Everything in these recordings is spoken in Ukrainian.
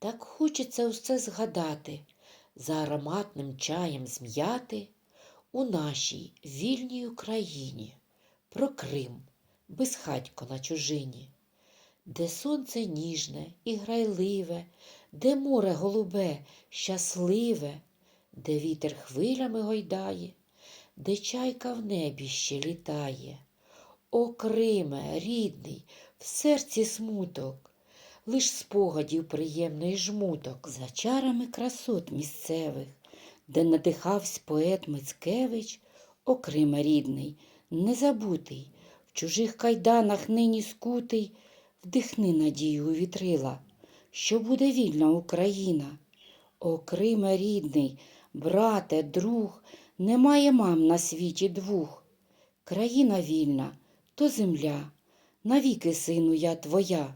Так хочеться усе згадати, за ароматним чаєм зм'яти у нашій вільній Україні про Крим, безхатько на чужині, де сонце ніжне і грайливе, де море голубе, щасливе, де вітер хвилями гойдає, де чайка в небі ще літає. О, Криме, рідний, в серці смуток, лиш спогадів приємний жмуток за чарами красот місцевих, де надихавсь поет Мицкевич, о Криме рідний, незабутий, в чужих кайданах нині скутий, вдихни надію у вітрила, що буде вільна Україна. О Криме рідний, брате, друг, немає мам на світі двох. Країна вільна, то земля, навіки, сину, я твоя.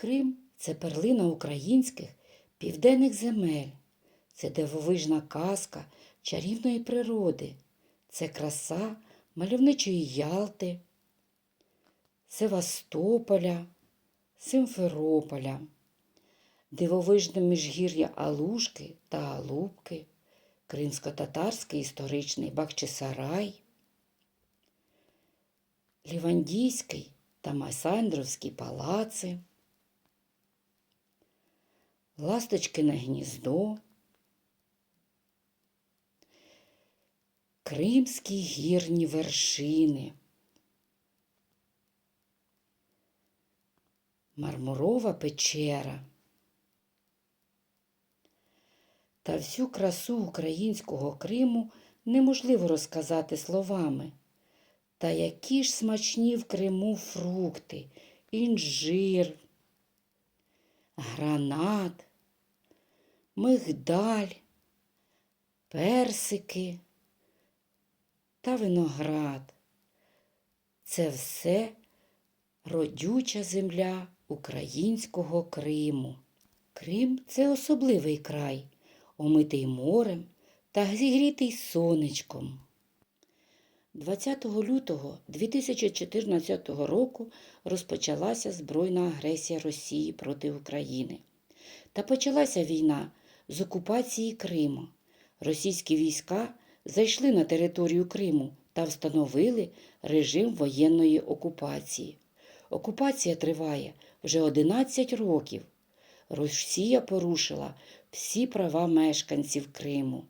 Крим це перлина українських південних земель, це дивовижна казка чарівної природи, це краса мальовничої Ялти, Севастополя, Симферополя, дивовижне міжгір'я Алушки та Алубки, кримсько-татарський історичний Бахчисарай, Лівандійський та Масандровські палаци, Ласточкине гніздо, Кримські гірні вершини, Мармурова печера. Та всю красу українського Криму неможливо розказати словами. Та які ж смачні в Криму фрукти, інжир, гранат, мигдаль, персики та виноград. Це все родюча земля українського Криму. Крим це особливий край, омитий морем та зігрітий сонечком. 20 лютого 2014 року розпочалася збройна агресія Росії проти України. Та почалася війна з окупації Криму. Російські війська зайшли на територію Криму та встановили режим воєнної окупації. Окупація триває вже 11 років. Росія порушила всі права мешканців Криму.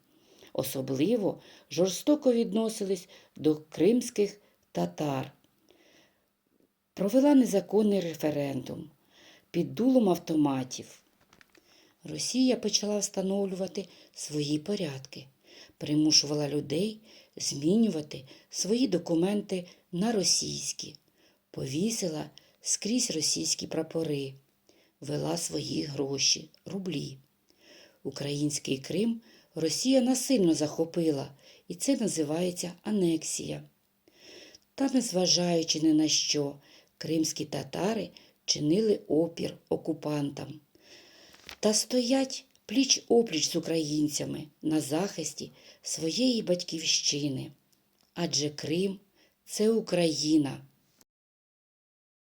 Особливо жорстоко відносились до кримських татар. Провела незаконний референдум під дулом автоматів. Росія почала встановлювати свої порядки, примушувала людей змінювати свої документи на російські, повісила скрізь російські прапори, вела свої гроші, рублі. Український Крим Росія насильно захопила, і це називається анексія. Та, незважаючи ні на що, кримські татари чинили опір окупантам та стоять пліч опліч з українцями на захисті своєї батьківщини. Адже Крим це Україна,